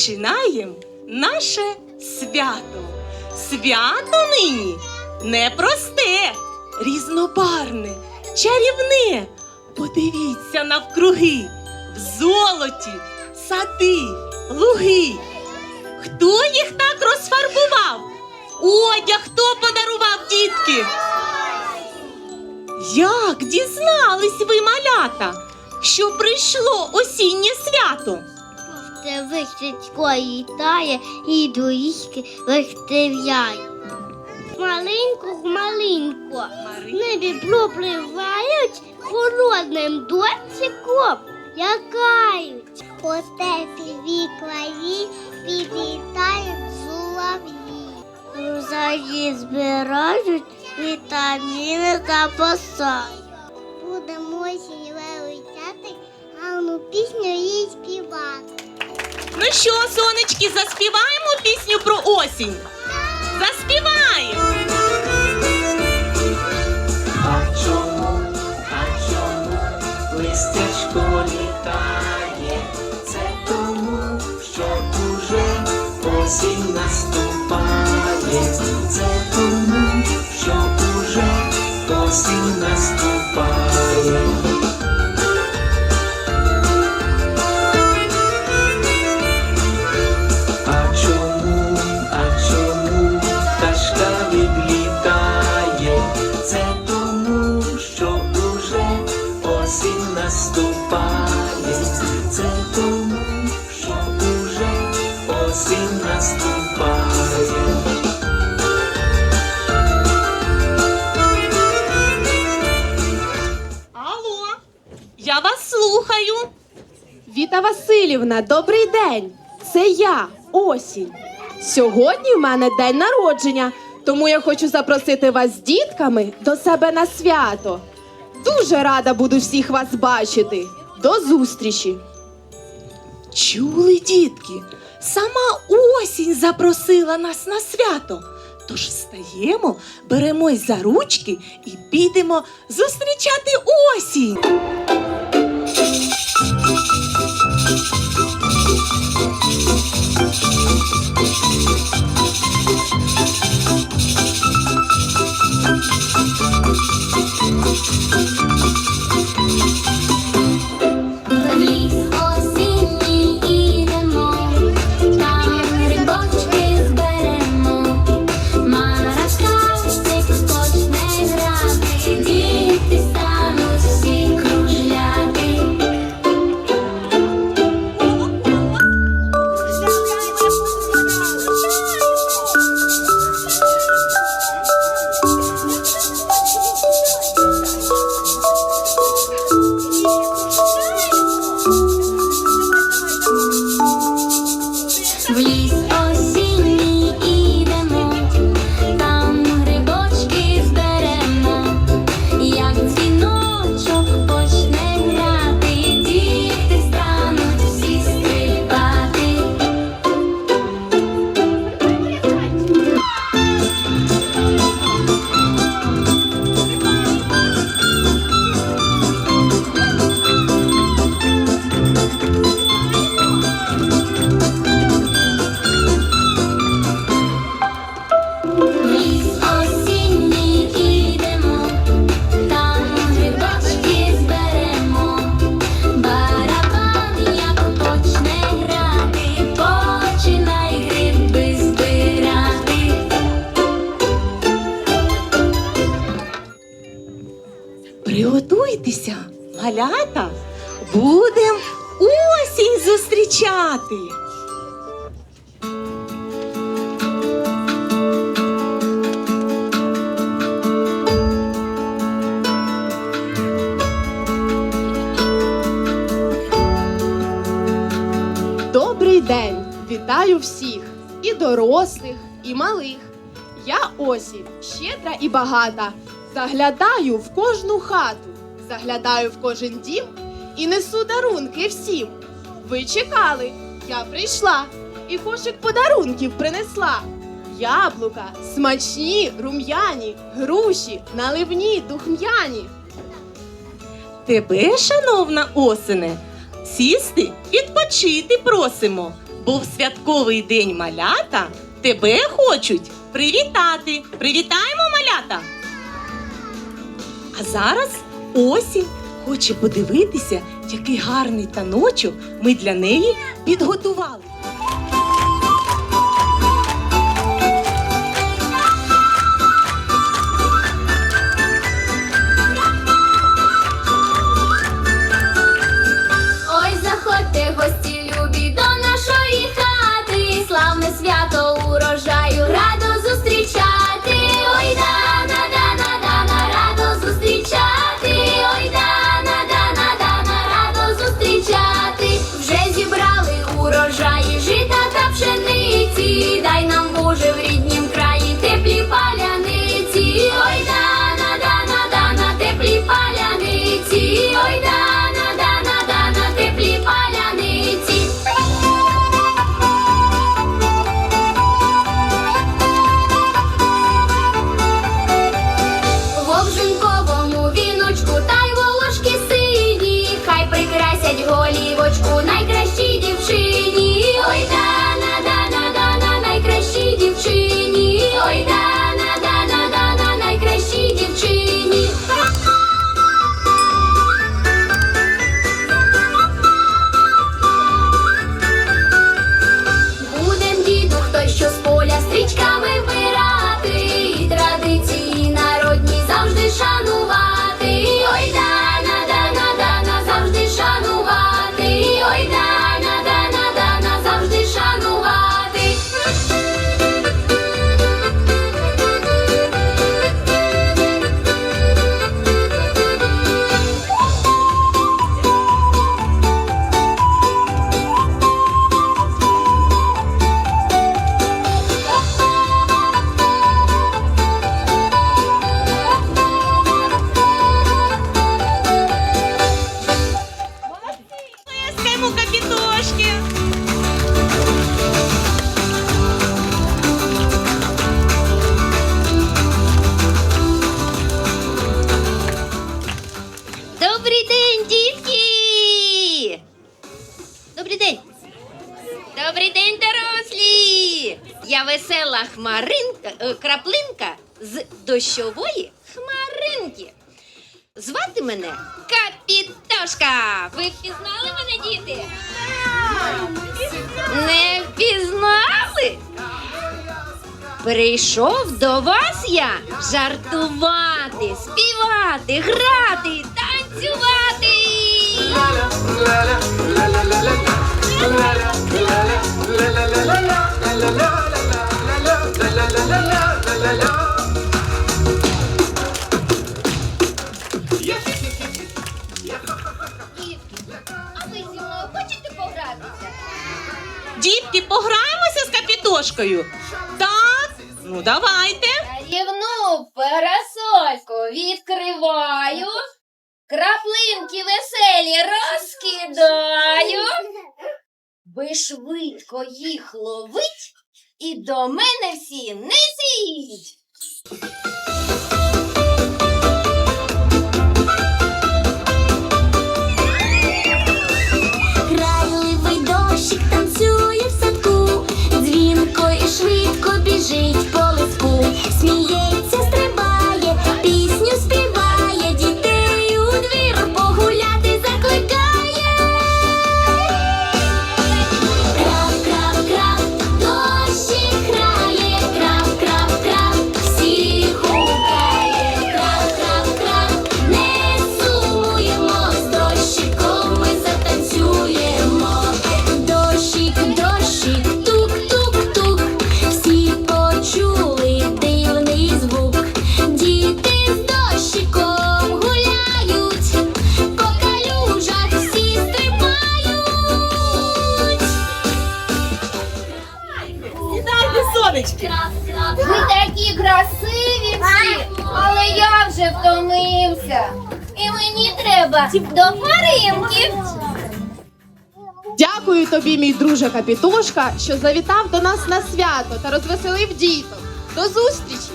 починаємо наше свято. Свято нині непросте, різнобарне, чарівне. Подивіться навкруги, в золоті, сади, луги. Хто їх так розфарбував? Одяг хто подарував дітки? Як дізнались ви, малята, що прийшло осіннє свято? Те висвітко літає і доріжки вихтивляє. Маленько, маленько, в небі пропливають холодним дощиком лякають. По теплій краї підлітають журавлі. Розаї збирають, вітаміни запасають. Будемо осінь вивчати, гарну пісню їй співати. Ну що, сонечки, заспіваємо пісню про осінь? Заспіваємо! Наступає. Це тому, що уже осінь наступає. Алло, я вас слухаю. Віта Васильівна, добрий день! Це я, осінь. Сьогодні в мене день народження, тому я хочу запросити вас з дітками до себе на свято. Дуже рада буду всіх вас бачити. До зустрічі! Чули, дітки, сама осінь запросила нас на свято. Тож встаємо, беремось за ручки і підемо зустрічати осінь. Приготуйтеся, малята, будем осінь зустрічати. Добрий день! Вітаю всіх! І дорослих, і малих. Я осінь, щедра і багата. Заглядаю в кожну хату, заглядаю в кожен дім і несу дарунки всім. Ви чекали, я прийшла і кошик подарунків принесла. Яблука, смачні, рум'яні, груші, наливні, духм'яні. Тебе, шановна осене, сісти, відпочити просимо. бо в святковий день малята тебе хочуть привітати. Привітаємо малята! А зараз осінь хоче подивитися, який гарний таночок ми для неї підготували. Дощової хмаринки. Звати мене Капітошка. Ви впізнали мене, діти? Не впізнали? Прийшов до вас я жартувати, співати, грати, танцювати. А Дітки, пограємося з капітошкою. Так? Ну давайте. Рівну парасольку відкриваю, краплинки веселі розкидаю. Ви швидко їх ловить і до мене всі несіть. Лиску, До маринки! Дякую тобі, мій друже Капітошка, що завітав до нас на свято та розвеселив діток. До зустрічі!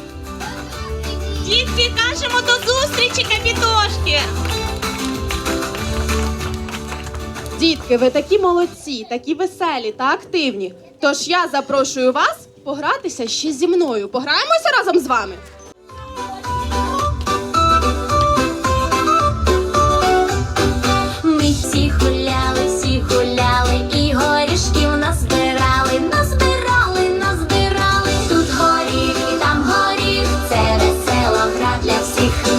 Дітки кажемо до зустрічі, Капітошки! Дітки, ви такі молодці, такі веселі та активні. Тож я запрошую вас погратися ще зі мною. Пограємося разом з вами. всіх.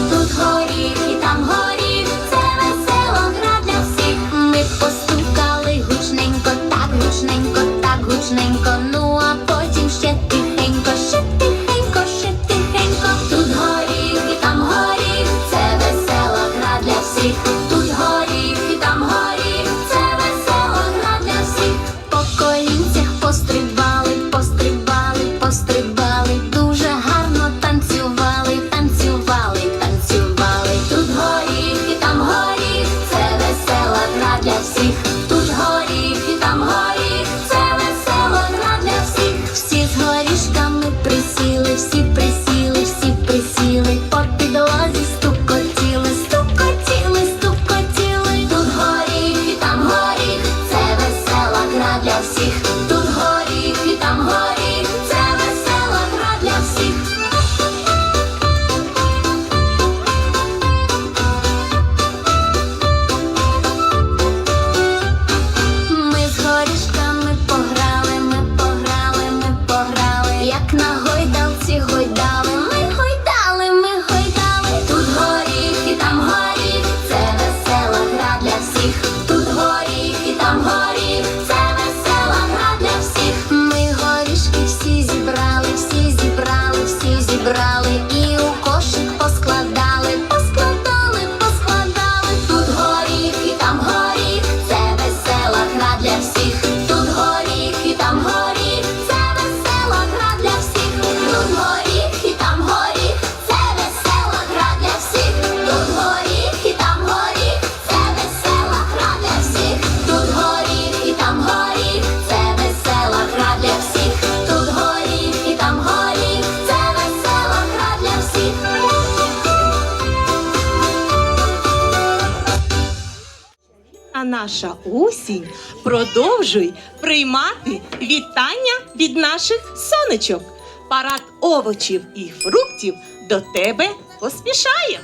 наша осінь, продовжуй приймати вітання від наших сонечок. Парад овочів і фруктів до тебе поспішає.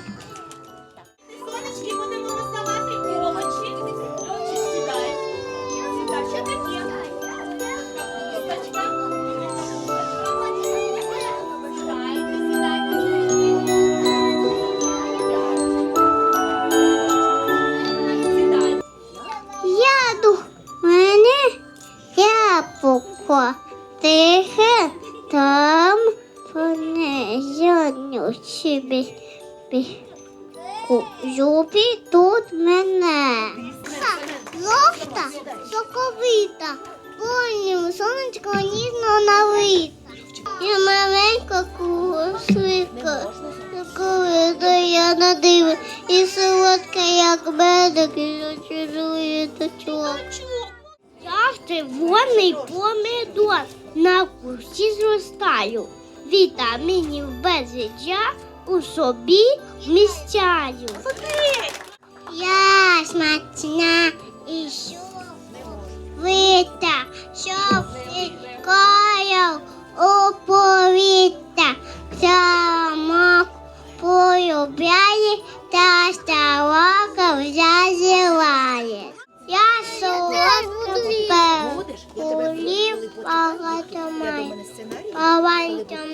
червоний помідор. На курсі зростаю, вітамінів без життя у собі вмістяю. Я смачна і шовита, що вікаю у повітря. Самок полюбляє та старока зазиває солодких багато маю. Палантом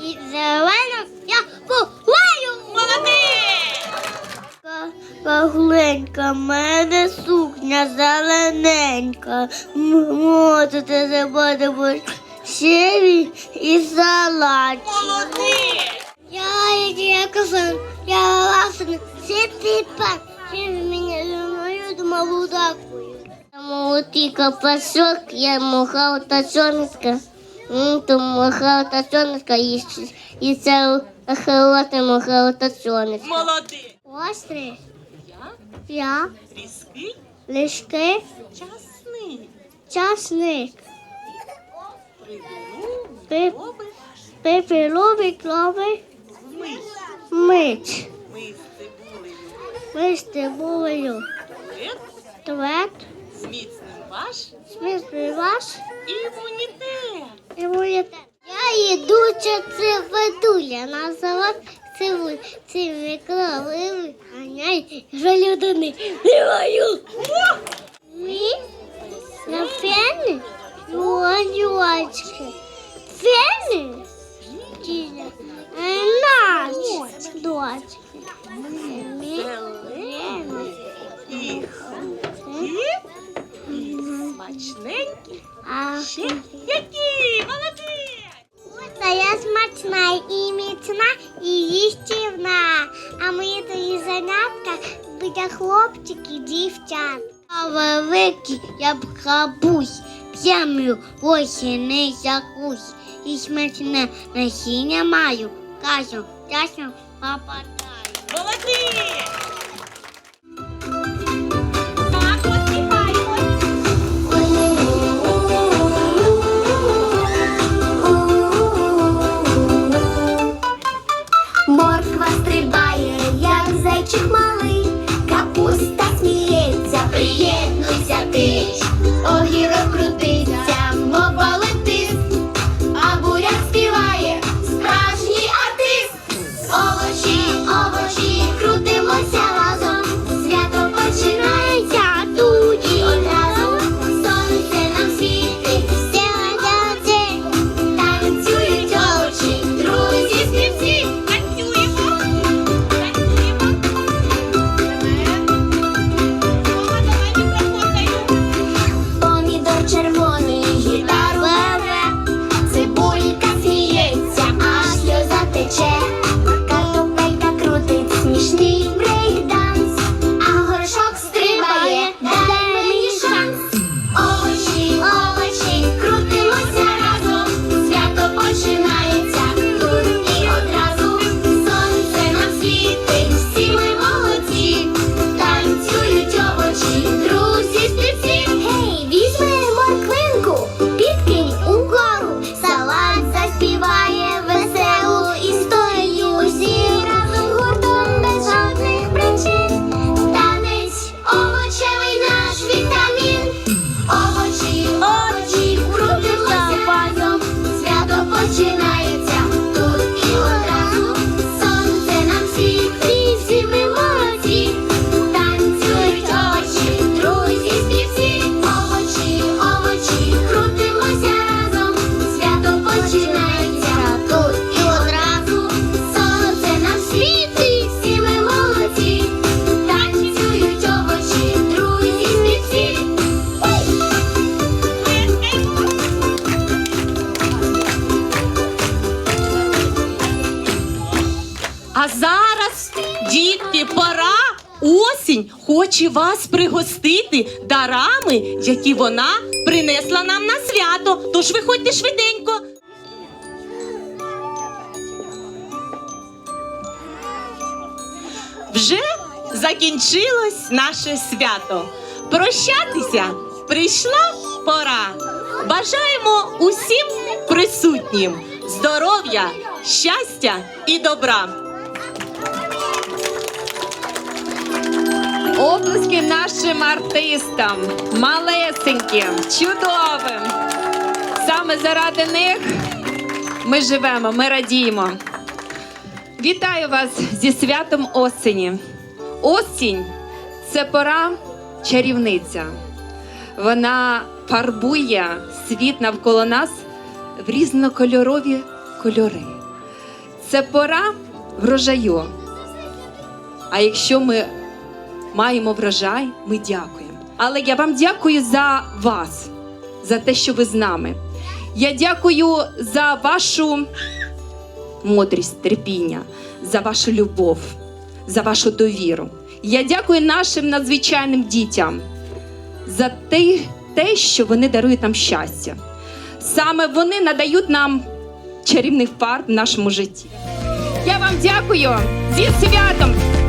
і зеленим я погуляю. Молодець! Каглинка, мене сукня зелененька. Можете забути щирі і салаті. Молодець! Я Ірія Козан, я власне, святий пан. Желтый колпачок, я махал тачоночка, то махал тачоночка і, і це холота махал тачоночка. Молодий. Острий. Я? Різкий. Лишки. Часник. Часник. Пепеловий клови. Мич. Мич. Ми з цибулею. Ми з цибулею. Туалет. Сміт ваш Сміслий ваш. імунітет. Імунітет. Я йдуча циведуля на завод цивуль. Цими кровими ганяй жалюдини. Диваю. Ми на фені дочки. Фені? Діля. Наш дочки. Я б осенний закусь. І смачне насіння маю, кажу, часом попадаю. Молодець! Хоче вас пригостити дарами, які вона принесла нам на свято. Тож виходьте швиденько. Вже закінчилось наше свято. Прощатися прийшла пора. Бажаємо усім присутнім здоров'я, щастя і добра. Оплески нашим артистам, малесеньким, чудовим. Саме заради них ми живемо, ми радіємо. Вітаю вас зі святом осені. Осінь це пора чарівниця. Вона фарбує світ навколо нас в різнокольорові кольори. Це пора врожаю. А якщо ми маємо врожай, ми дякуємо. Але я вам дякую за вас, за те, що ви з нами. Я дякую за вашу мудрість, терпіння, за вашу любов, за вашу довіру. Я дякую нашим надзвичайним дітям за те, що вони дарують нам щастя. Саме вони надають нам чарівних фарб в нашому житті. Я вам дякую зі святом!